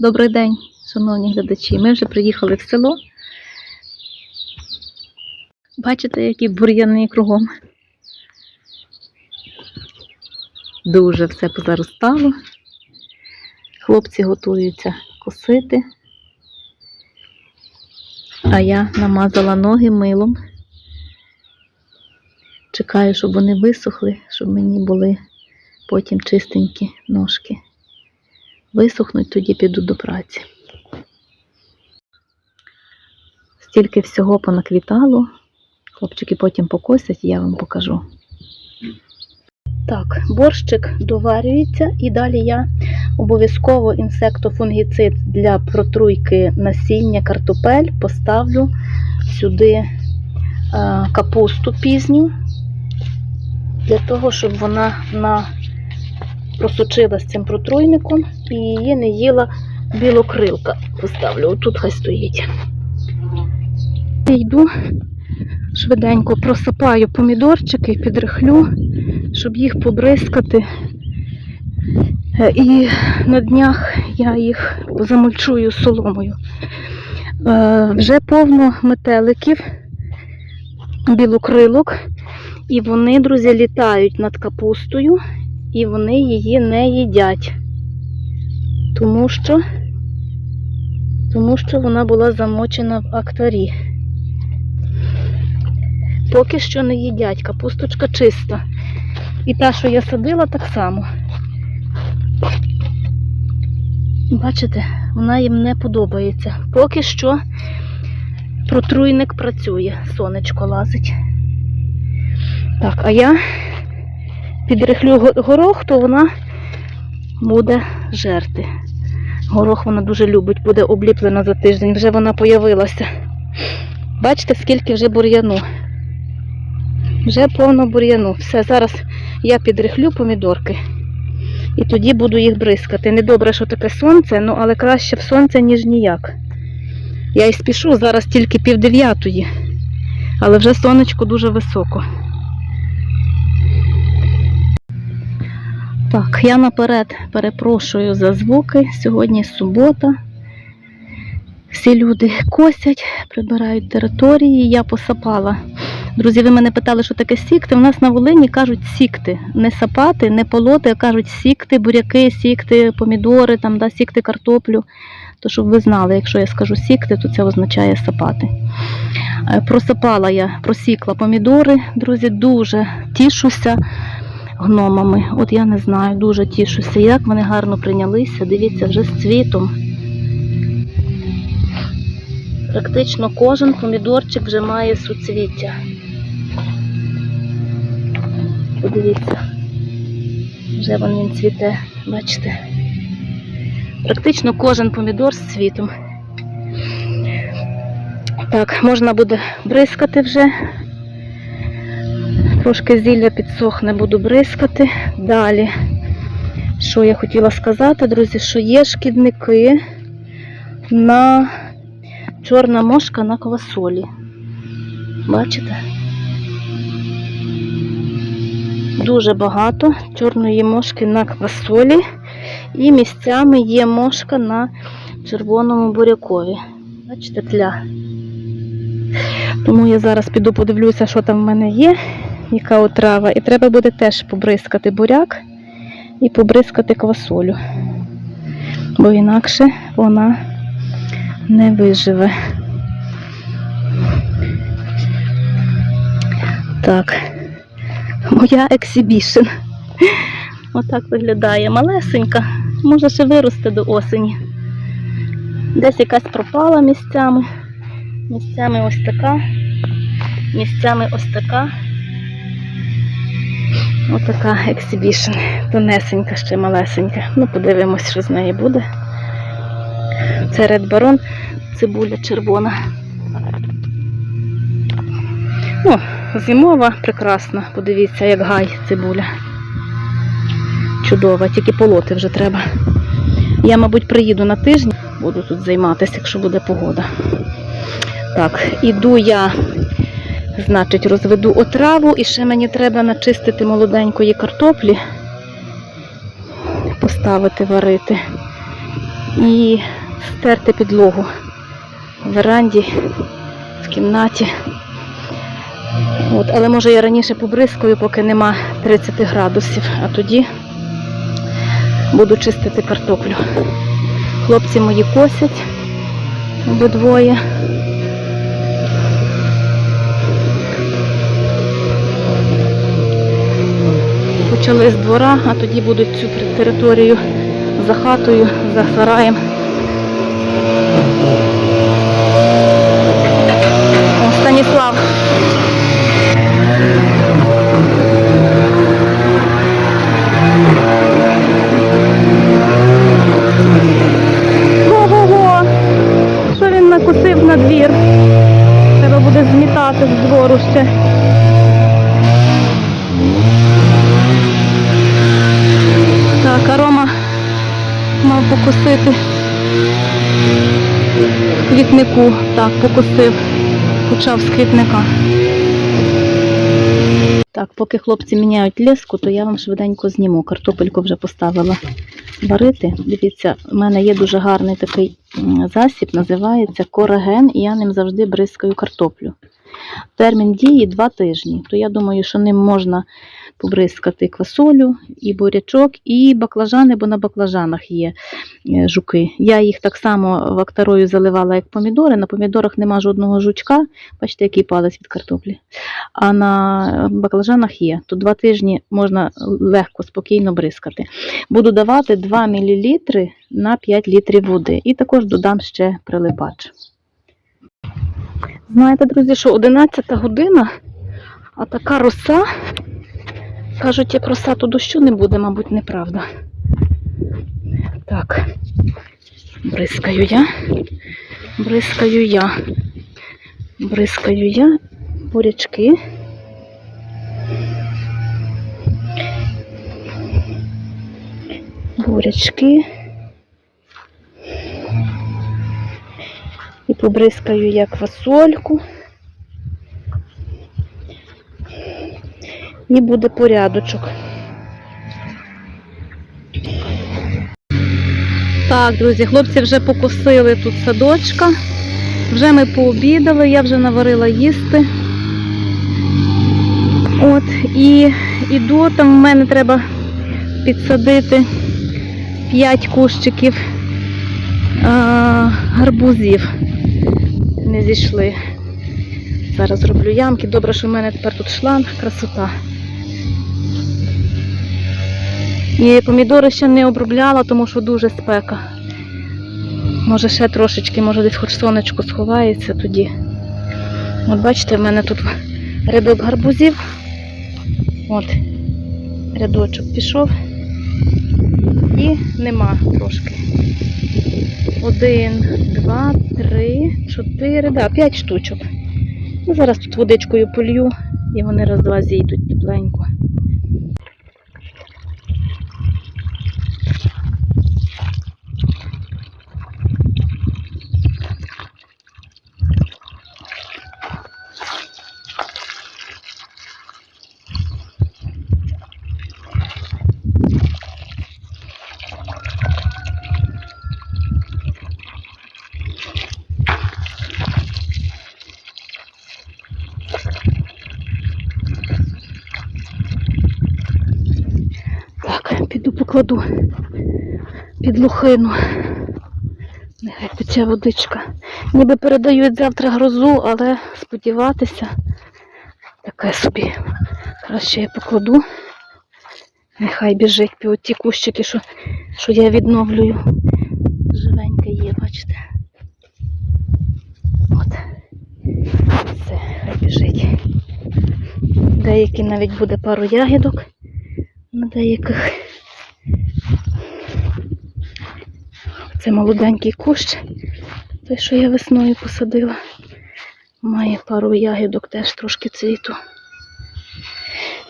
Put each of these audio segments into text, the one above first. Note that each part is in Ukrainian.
Добрий день, шановні глядачі. Ми вже приїхали в село. Бачите, які бур'яни кругом. Дуже все позаростало. Хлопці готуються косити. А я намазала ноги милом. Чекаю, щоб вони висохли, щоб мені були потім чистенькі ножки. Висохнуть, тоді піду до праці. Стільки всього понаквітало. Хлопчики потім покосять, я вам покажу. Так, борщик доварюється і далі я обов'язково інсектофунгіцид для протруйки насіння картопель поставлю сюди е, капусту пізню, для того, щоб вона на просочилась цим протруйником і її не їла білокрилка. Поставлю, отут хай стоїть. Йду швиденько просипаю помідорчики, підрихлю, щоб їх побризкати. Е, І на днях я їх замульчую соломою. Е, Вже повно метеликів, білокрилок, і вони, друзі, літають над капустою і вони її не їдять, тому що, тому що вона була замочена в актарі. Поки що не їдять, капусточка чиста. І та, що я садила, так само. Бачите, вона їм не подобається. Поки що протруйник працює, сонечко лазить. Так, а я підрихлю горох, то вона буде жерти. Горох вона дуже любить, буде обліплена за тиждень. Вже вона появилася. Бачите, скільки вже бур'яну. Вже повно бур'яну. Все, зараз я підрихлю помідорки. І тоді буду їх бризкати. Недобре, що таке сонце, ну але краще в сонце, ніж ніяк. Я і спішу, зараз тільки пів дев'ятої, але вже сонечко дуже високо. Так, я наперед перепрошую за звуки. Сьогодні субота. Всі люди косять, прибирають території. Я посапала. Друзі, ви мене питали, що таке сікти. У нас на Волині кажуть сікти. Не сапати, не полоти, а кажуть сікти, буряки, сікти, помідори, там, да, сікти картоплю. То щоб ви знали, якщо я скажу сікти, то це означає сапати. Е, Просапала я, просікла помідори. Друзі, дуже тішуся гномами. От я не знаю, дуже тішуся, як вони гарно прийнялися. Дивіться, вже з цвітом. Практично кожен помідорчик вже має суцвіття. Подивіться, вже вон він цвіте, бачите? Практично кожен помідор з цвітом. Так, можна буде бризкати вже. Трошки зілля підсохне, буду бризкати. Далі, що я хотіла сказати, друзі, що є шкідники на чорна мошка на квасолі. Бачите? Дуже багато чорної мошки на квасолі. І місцями є мошка на червоному бурякові. Бачите, тля. Тому я зараз піду подивлюся, що там в мене є, яка отрава. І треба буде теж побризкати буряк і побризкати квасолю. Бо інакше вона не виживе. Так, моя ексібішн. Отак виглядає малесенька. Може ще виросте до осені. Десь якась пропала місцями. Місцями ось така. Місцями ось така. Отака ексібішн. Тонесенька, ще малесенька. Ну, подивимось, що з неї буде. Це Red Baron, цибуля червона. Ну, зимова, прекрасна. Подивіться, як гай цибуля. Чудова, тільки полоти вже треба. Я, мабуть, приїду на тиждень, буду тут займатися, якщо буде погода. Так, іду я, значить, розведу отраву і ще мені треба начистити молоденької картоплі, поставити варити. і стерти підлогу в веранді, в кімнаті. От, але може я раніше побризкаю, поки нема 30 градусів, а тоді буду чистити картоплю. Хлопці мої косять обидвоє. Почали з двора, а тоді будуть цю територію за хатою, за сараєм. Покусив. Почав з квітника. Так, поки хлопці міняють ліску, то я вам швиденько зніму. Картопельку вже поставила варити. Дивіться, у мене є дуже гарний такий засіб, називається кораген, і я ним завжди бризкаю картоплю. Термін дії 2 тижні. То я думаю, що ним можна побризкати квасолю, і бурячок, і баклажани, бо на баклажанах є е, жуки. Я їх так само вакторою заливала, як помідори. На помідорах нема жодного жучка, бачите, який палець від картоплі. А на баклажанах є. То два тижні можна легко, спокійно бризкати. Буду давати 2 мл на 5 літрів води. І також додам ще прилипач. Знаєте, друзі, що 11 година, а така роса. Кажуть, як роса, то дощу не буде, мабуть, неправда. Так, бризкаю я, бризкаю я, бризкаю я бурячки. Бурячки. І побризкаю я квасольку. І буде порядочок. Так, друзі, хлопці вже покосили тут садочка. Вже ми пообідали, я вже наварила їсти. От, і іду, там в мене треба підсадити 5 кущиків а, гарбузів. Не зійшли. Зараз зроблю ямки. Добре, що в мене тепер тут шланг, красота. І помідори ще не обробляла, тому що дуже спека. Може ще трошечки, може десь хоч сонечко сховається тоді. От бачите, в мене тут рядок гарбузів. От, рядочок пішов. І нема трошки. Один, два, три, чотири, да, п'ять штучок. Ну, зараз тут водичкою полью і вони раз-два зійдуть тепленько. Так, піду покладу під лухину. Нехай тече водичка. Ніби передають завтра грозу, але сподіватися таке собі. Краще я покладу. Нехай біжить під ті кущики, що, що я відновлюю. Живеньке є, бачите. От. Все, хай біжить. Деякі навіть буде пару ягідок на деяких. Це молоденький кущ, той, що я весною посадила. Має пару ягідок, теж трошки цвіту.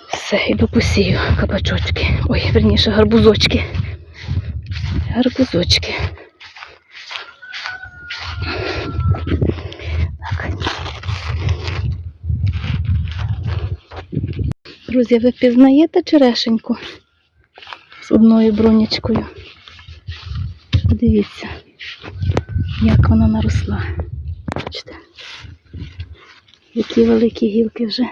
Все, іду посію кабачочки. Ой, верніше, гарбузочки. Гарбузочки. Так. Друзі, ви впізнаєте черешеньку з одною бронячкою? Подивіться, як вона наросла. Бачите? Які великі гілки вже.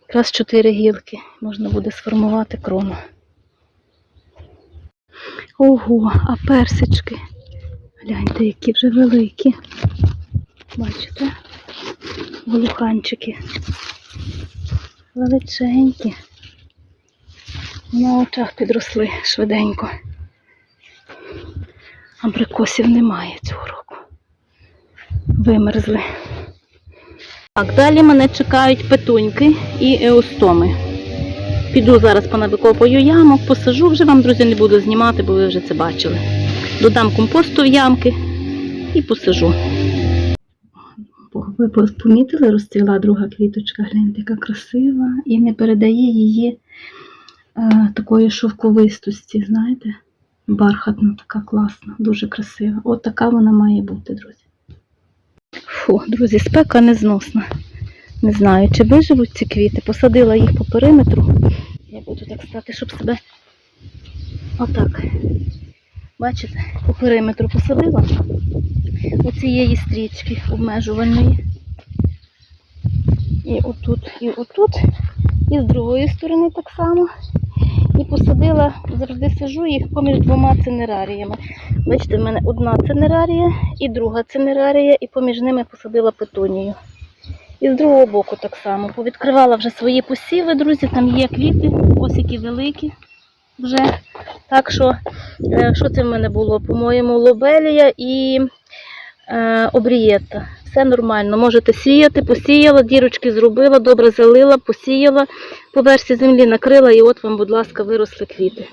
Якраз чотири гілки. Можна буде сформувати крону. Ого, а персички. Гляньте, які вже великі. Бачите? Волуханчики. Величенькі. На очах підросли швиденько. Абрикосів немає цього року. Вимерзли. Так, далі мене чекають петуньки і еустоми. Піду зараз понавикопаю ямок, посажу, вже вам, друзі, не буду знімати, бо ви вже це бачили. Додам компосту в ямки і посажу. Ви помітили, розцвіла друга квіточка, гляньте, яка красива, і не передає її такої шовковистості, знаєте, бархатна, така класна, дуже красива. От така вона має бути, друзі. Фу, друзі, спека незносна. Не знаю, чи виживуть ці квіти. Посадила їх по периметру. Я буду так стати, щоб себе. Отак. Бачите, по периметру посадила оцієї стрічки обмежувальної. І отут, і отут, і з другої сторони так само. І посадила, завжди сажу їх поміж двома цинераріями. Бачите, в мене одна цинерарія і друга цинерарія, і поміж ними посадила петунію. І з другого боку так само. Повідкривала вже свої посіви, друзі, там є квіти, ось які великі вже. Так що, е, що це в мене було? По-моєму, лобелія і обрієта. Все нормально. Можете сіяти, посіяла, дірочки зробила, добре залила, посіяла, по версі землі накрила і от вам, будь ласка, виросли квіти.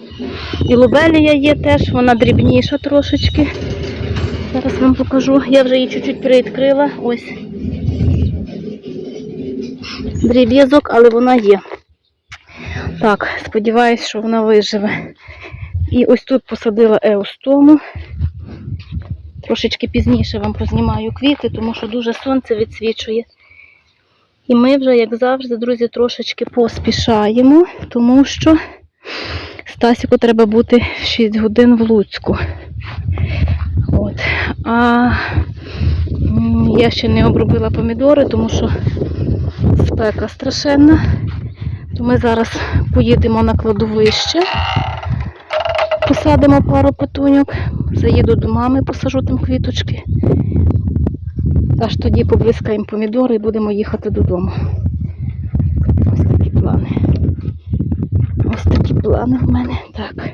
І лобелія є теж, вона дрібніша трошечки. Зараз вам покажу. Я вже її чуть-чуть приоткрила. Ось. Дріб'язок, але вона є. Так, сподіваюсь, що вона виживе. І ось тут посадила еустому. Трошечки пізніше вам познімаю квіти, тому що дуже сонце відсвічує. І ми вже, як завжди, друзі, трошечки поспішаємо, тому що Стасіку треба бути 6 годин в Луцьку. От. А я ще не обробила помідори, тому що спека страшенна. То ми зараз поїдемо на кладовище, посадимо пару петуньок, заїду до мами, посажу там квіточки. Аж тоді поблискаємо помідори і будемо їхати додому. Ось такі плани. Ось такі плани в мене. Так.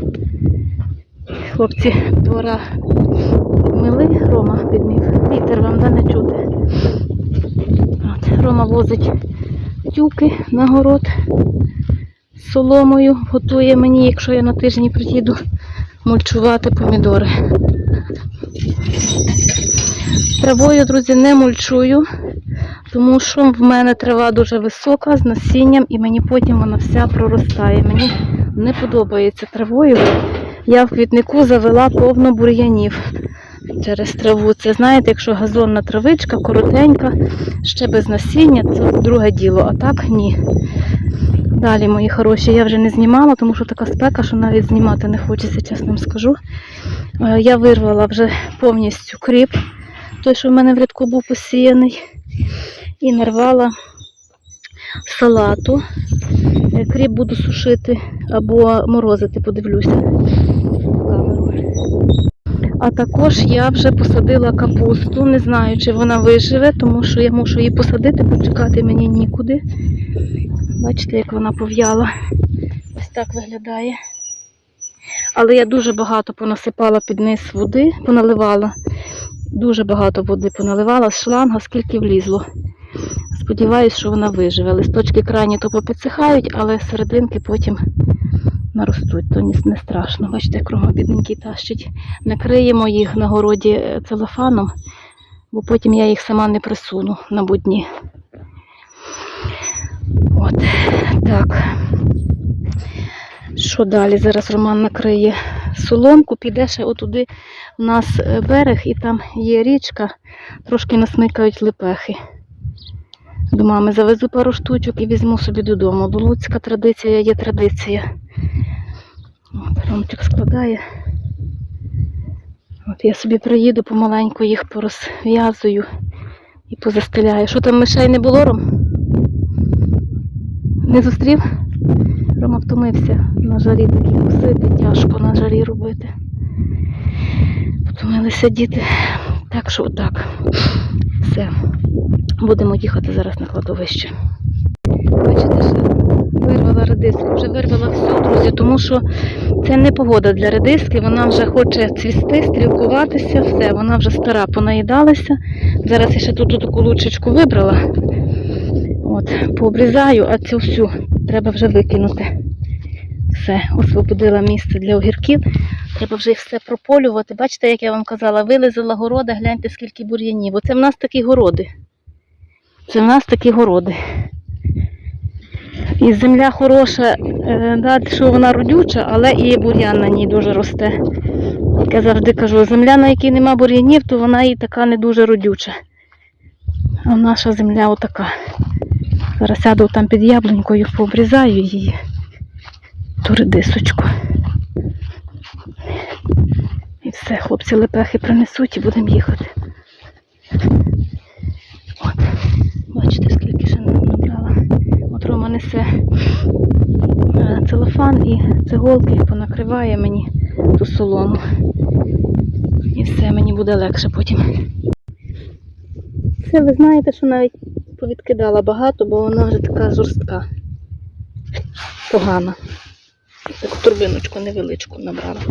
Хлопці двора підмили, Рома підмів. Вітер вам да не чути. От, Рома возить тюки на город соломою, готує мені, якщо я на тижні приїду мульчувати помідори. Травою, друзі, не мульчую, тому що в мене трава дуже висока з насінням і мені потім вона вся проростає. Мені не подобається травою. Я в квітнику завела повно бур'янів через траву. Це знаєте, якщо газонна травичка, коротенька, ще без насіння, це друге діло, а так ні. Далі, мої хороші, я вже не знімала, тому що така спека, що навіть знімати не хочеться, чесно вам скажу. Е, Я вирвала вже повністю кріп, той, що в мене в рядку був посіяний, і нарвала салату. Е, Кріп буду сушити або морозити, подивлюся. А також я вже посадила капусту. Не знаю, чи вона виживе, тому що я мушу її посадити, почекати мені нікуди. Бачите, як вона пов'яла. Ось так виглядає. Але я дуже багато понасипала під низ води, поналивала. Дуже багато води поналивала з шланга, скільки влізло. Сподіваюсь, що вона виживе. Листочки крайні то попідсихають, але серединки потім наростуть, то не страшно. Бачите, Рома бідненький тащить. Накриємо їх на городі е, целофаном, бо потім я їх сама не присуну на будні. От, так. Що далі? Зараз Роман накриє соломку, піде ще отуди у нас е, берег, і там є річка, трошки насмикають лепехи. До мами завезу пару штучок і візьму собі додому. До Луцька традиція є традиція. Ромчик складає. От я собі приїду, помаленьку їх порозв'язую і позастеляю. Що там мишей не було, Ром? Не зустрів? Рома втомився на жарі такі косити, тяжко на жарі робити. Втомилися діти. Так що отак. Все. Будемо їхати зараз на кладовище. Бачите, що вирвала редиску. Вже вирвала все, друзі, тому що це не погода для редиски. Вона вже хоче цвісти, стрілкуватися, все, вона вже стара, понаїдалася. Зараз я ще тут таку лучечку вибрала. От, пообрізаю, а цю всю треба вже викинути. Все, освободила місце для огірків. Треба вже все прополювати. Бачите, як я вам казала, вилизала города, гляньте, скільки бур'янів. Оце в нас такі городи. Це в нас такі городи. І земля хороша, е, да, що вона родюча, але і бур'ян на ній дуже росте. Як я завжди кажу, земля, на якій нема бур'янів, то вона і така не дуже родюча. А наша земля отака. Зараз сяду там під яблунькою, пообрізаю її. Ту редисочку. І все, хлопці лепехи принесуть і будемо їхати. От, бачите, скільки ще набрала. От Рома несе е, целофан і циголки понакриває мені ту солому. І все, мені буде легше потім. Це ви знаєте, що навіть повідкидала багато, бо вона вже така жорстка. Погана. Таку турбиночку невеличку набрала.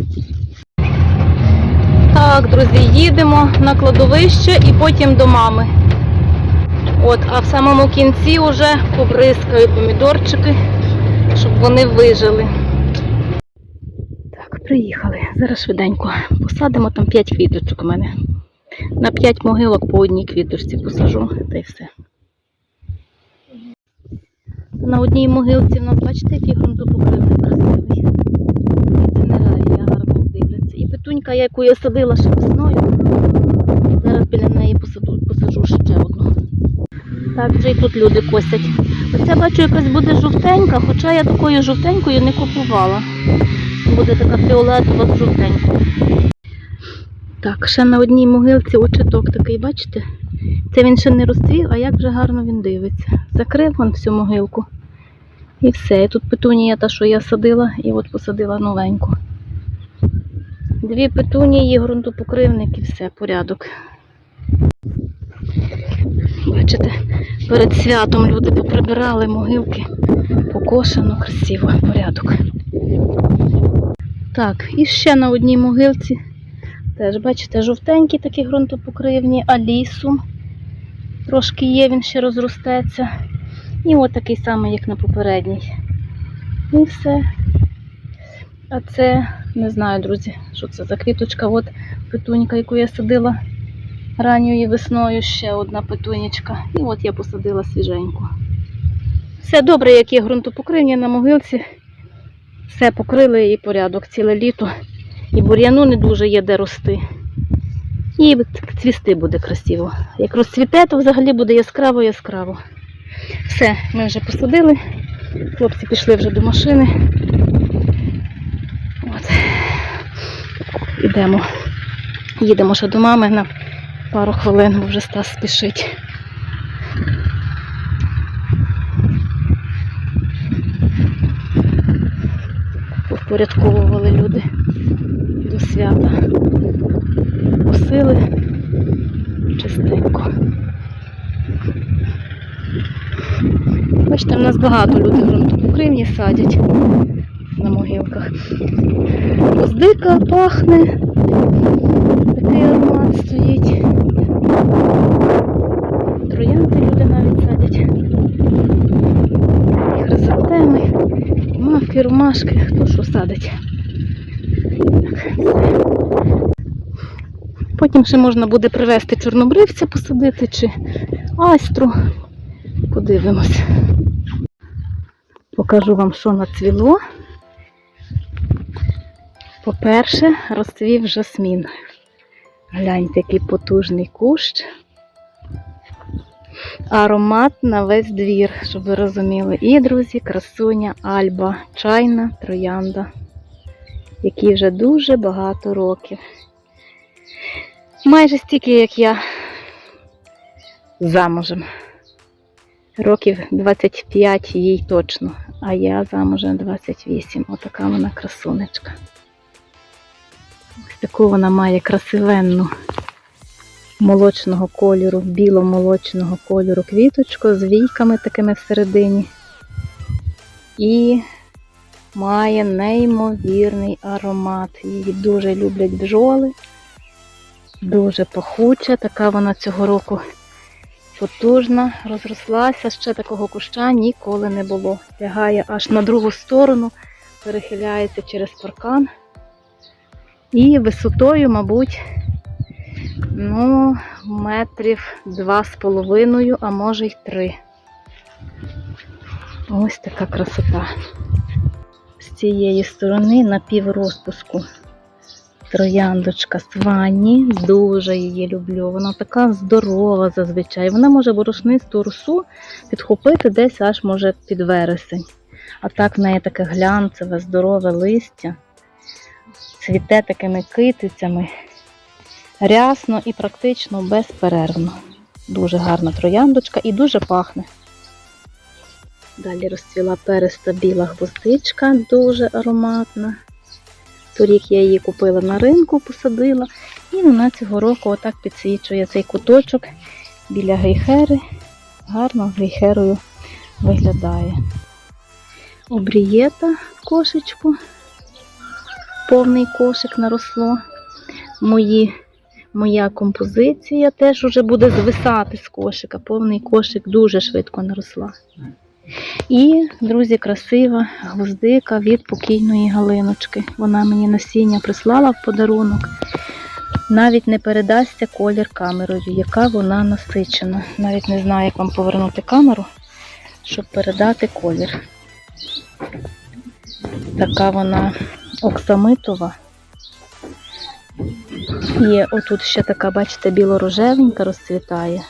Так, друзі, їдемо на кладовище і потім до мами. От, а в самому кінці вже побризкаю помідорчики, щоб вони вижили. Так, приїхали. Зараз швиденько посадимо там 5 квіточок у мене. На 5 могилок по одній квіточці посажу, та й все. На одній могилці нас, бачите, який ґрунтопокривний красивий. Цинерарія гарно дивляться. І петунька, яку я садила ще весною. Зараз біля неї посаду, посажу ще одну. Так, вже і тут люди косять. Оця бачу якась буде жовтенька, хоча я такою жовтенькою не купувала. Буде така фіолетова з жовтенькою. Так, ще на одній могилці очиток такий, бачите? Це він ще не розцвів, а як вже гарно він дивиться. Закрив він всю могилку. І все. І тут петунія та, що я садила, і от посадила новеньку. Дві петунії, ґрунтопокривник і все, порядок. Бачите, перед святом люди поприбирали могилки. Покошено, красиво, порядок. Так, і ще на одній могилці. Теж, бачите, жовтенькі такі ґрунтопокривні, а лісу. Трошки є, він ще розростеться. І от такий самий, як на попередній. І все. А це, не знаю, друзі, що це за квіточка. От петунька, яку я садила ранньою весною, ще одна петунечка. І от я посадила свіженьку. Все добре, як є ґрунтопокривні на могилці. Все покрили і порядок ціле літо. І бур'яну не дуже є де рости. І цвісти буде красиво. Як розцвіте, то взагалі буде яскраво-яскраво. Все, ми вже посадили. Хлопці пішли вже до машини. От. Ідемо. Їдемо ще до мами на пару хвилин, бо вже Стас спішить. Повпорядковували люди до свята. Посили чистенько. Бачите, в нас багато людей ґрунтопокривні садять на могилках. Гвоздика пахне, такий аромат стоїть. Троянди люди навіть садять. І хризантеми, мавки, ромашки, хто що садить. Потім ще можна буде привезти чорнобривця посадити чи астру. Подивимось. Покажу вам, що нацвіло. По-перше, розцвів жасмін. Гляньте, який потужний кущ. Аромат на весь двір, щоб ви розуміли. І, друзі, красуня, альба, чайна, троянда. якій вже дуже багато років. Майже стільки, як я замужем. Років 25 їй точно, а я замужем 28. Отака вона красунечка. Ось таку вона має красивенну молочного кольору, біло-молочного кольору квіточку з війками такими всередині. І має неймовірний аромат. Її дуже люблять бджоли. Дуже пахуча, така вона цього року потужна, розрослася, ще такого куща ніколи не було. Лягає аж на другу сторону, перехиляється через паркан. І висотою, мабуть, ну, метрів два з половиною, а може й три. Ось така красота. З цієї сторони на піврозпуску трояндочка Свані. Дуже її люблю. Вона така здорова зазвичай. Вона може борошнисту росу підхопити десь аж може під вересень. А так в неї таке глянцеве, здорове листя. Цвіте такими китицями. Рясно і практично безперервно. Дуже гарна трояндочка і дуже пахне. Далі розцвіла переста біла гвоздичка, дуже ароматна. Торік я її купила на ринку, посадила, і вона цього року отак підсвічує цей куточок біля гейхери. Гарно гейхерою виглядає. Обрієта в кошечку, повний кошик наросло. Мої, моя композиція теж вже буде звисати з кошика. Повний кошик дуже швидко наросла. І, друзі, красива гвоздика від покійної Галиночки. Вона мені насіння прислала в подарунок. Навіть не передасться колір камерою, яка вона насичена. Навіть не знаю, як вам повернути камеру, щоб передати колір. Така вона оксамитова. І отут ще така, бачите, біло-рожевенька розцвітає.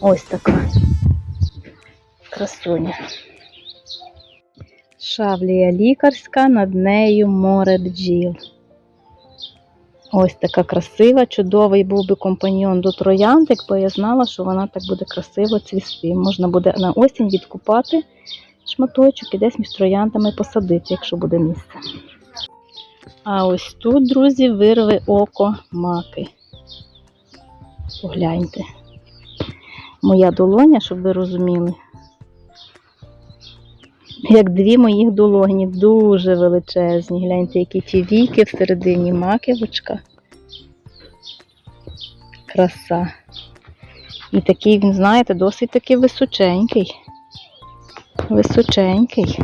Ось така красуня. Шавлія лікарська, над нею море бджіл. Ось така красива, чудовий був би компаньйон до троянд, якби я знала, що вона так буде красиво цвісти. Можна буде на осінь відкупати шматочок і десь між трояндами посадити, якщо буде місце. А ось тут, друзі, вирве око маки. Погляньте. Моя долоня, щоб ви розуміли, як дві моїх долоні, дуже величезні. Гляньте, які ті віки всередині маківочка. Краса. І такий він, знаєте, досить таки височенький. Височенький.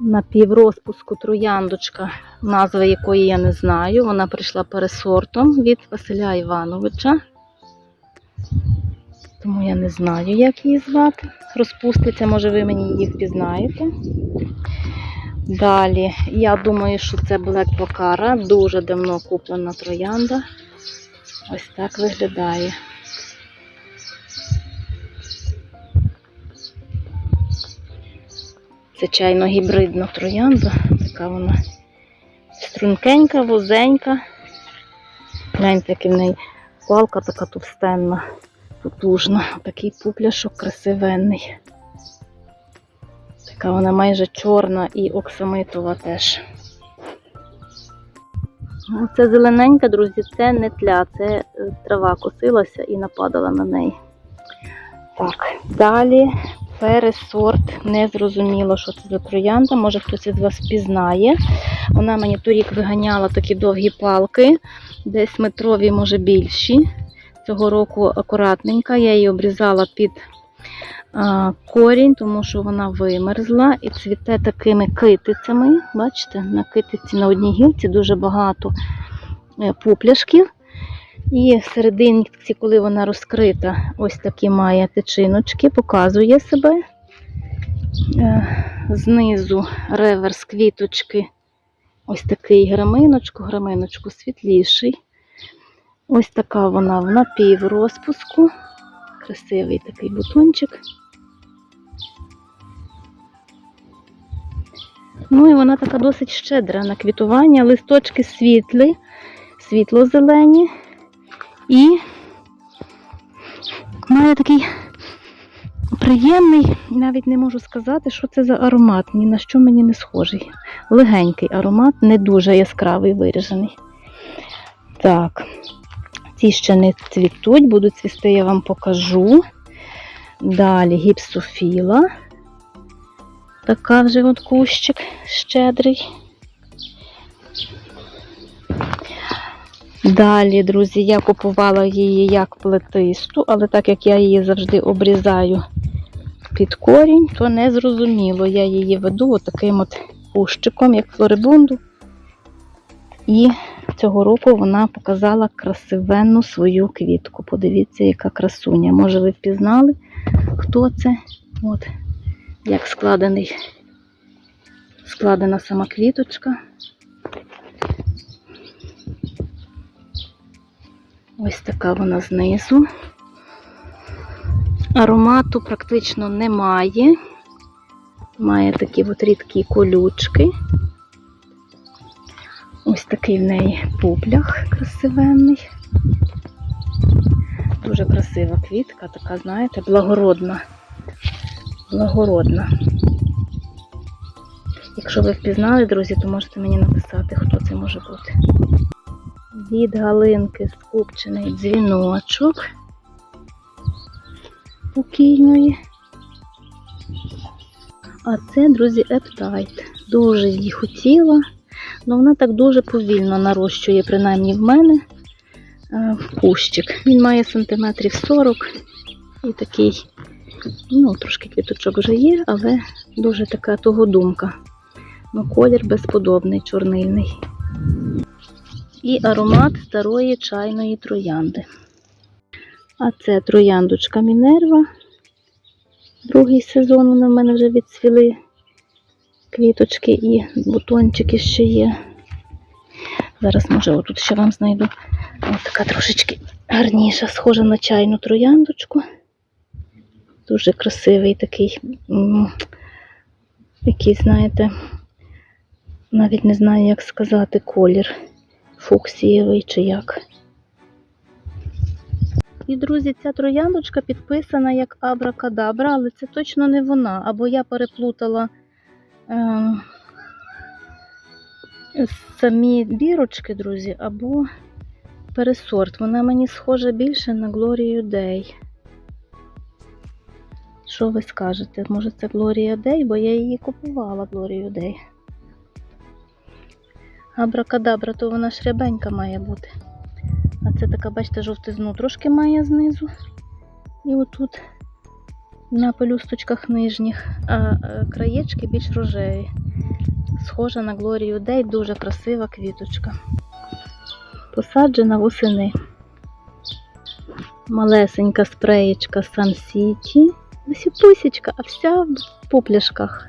На піврозпуску трояндочка, назви якої я не знаю. Вона прийшла пересортом від Василя Івановича. Тому я не знаю, як її звати. Розпуститься, може ви мені її впізнаєте. Далі, я думаю, що це Black Bokara, дуже давно куплена троянда. Ось так виглядає. Звичайно, гібридна троянда. Така вона стрункенька, вузенька. Гляньте, який в неї палка така товстенна потужна. Такий пупляшок красивенний. Така вона майже чорна і оксамитова теж. Це зелененька, друзі, це не тля, це е, трава косилася і нападала на неї. Так, далі пересорт. Не зрозуміло, що це за троянда. Може хтось із вас впізнає. Вона мені торік виганяла такі довгі палки, десь метрові, може більші цього року акуратненька. Я її обрізала під корінь, тому що вона вимерзла і цвіте такими китицями. Бачите, на китиці на одній гілці дуже багато е, пупляшків. І всередині, коли вона розкрита, ось такі має тичиночки, показує себе. Е, Знизу реверс квіточки. Ось такий граминочку, граминочку світліший. Ось така вона в напіврозпуску. Красивий такий бутончик. Ну і вона така досить щедра на квітування, листочки світлі, світло-зелені і має такий приємний, навіть не можу сказати, що це за аромат, ні на що мені не схожий. Легенький аромат, не дуже яскравий виражений. Так, ці ще не цвітуть, будуть цвісти, я вам покажу. Далі гіпсофіла. Така вже от кущик щедрий. Далі, друзі, я купувала її як плетисту, але так як я її завжди обрізаю під корінь, то не зрозуміло. Я її веду отаким от кущиком, як флорибунду. І цього року вона показала красивенну свою квітку. Подивіться, яка красуня. Може, ви впізнали, хто це? От, як складений, складена сама квіточка. Ось така вона знизу. Аромату практично немає. Має такі от рідкі колючки. Ось такий в неї пуплях красивенний. Дуже красива квітка, така, знаєте, благородна. Благородна. Якщо ви впізнали, друзі, то можете мені написати, хто це може бути. Від галинки скупчений дзвіночок покійної. А це, друзі, ептайт. Дуже її хотіла. Ну, вона так дуже повільно нарощує, принаймні в мене, е, кущик. Він має сантиметрів 40 і такий, ну, трошки квіточок вже є, але дуже така того думка. Ну, колір безподобний, чорнильний. І аромат старої чайної троянди. А це трояндочка Мінерва. Другий сезон вони в мене вже відцвіли квіточки і бутончики ще є. Зараз, може, отут ще вам знайду ось така трошечки гарніша, схожа на чайну трояндочку. Дуже красивий такий, який, знаєте, навіть не знаю, як сказати, колір фуксієвий чи як. І, друзі, ця трояндочка підписана як Абракадабра, але це точно не вона. Або я переплутала самі бірочки, друзі, або пересорт. Вона мені схожа більше на Глорію Дей. Що ви скажете? Може це Глорія Дей, бо я її купувала Глорію Дей. Абракадабра, то вона шрябенька має бути. А це така, бачите, жовтизну трошки має знизу. І отут на пелюсточках нижніх, а е, краєчки більш рожеві. Схожа на Глорію Дей, дуже красива квіточка. Посаджена восени. Малесенька спреєчка City. Ось і а вся в пупляшках.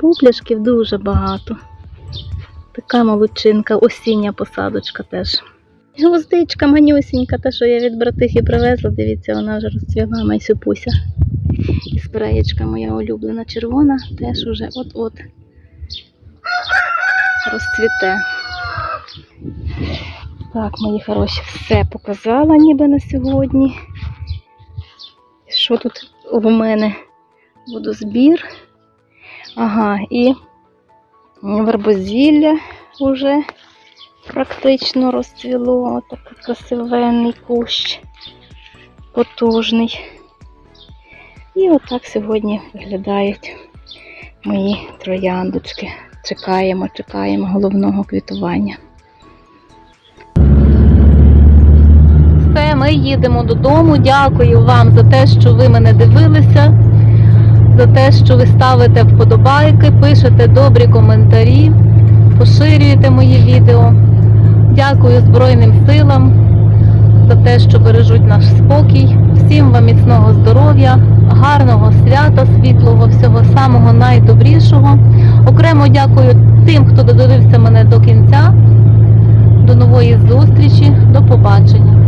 Пупляшків дуже багато. Така молодчинка, осіння посадочка теж. Гвоздичка манюсінька, та, що я від братихи привезла, дивіться, вона вже розцвіла майсюпуся. І спреєчка моя улюблена червона, теж уже от-от розцвіте. Так, мої хороші, все показала ніби на сьогодні. Що тут у мене? Водозбір. Ага, і вербозілля вже практично розцвіло. Такий красивенний кущ, потужний. І отак сьогодні виглядають мої трояндочки. Чекаємо, чекаємо головного квітування. Все, ми їдемо додому. Дякую вам за те, що ви мене дивилися, за те, що ви ставите вподобайки, пишете добрі коментарі, поширюєте мої відео. Дякую Збройним силам за те, що бережуть наш спокій. Всім вам міцного здоров'я, гарного свята, світлого, всього самого найдобрішого. Окремо дякую тим, хто додивився мене до кінця. До нової зустрічі, до побачення.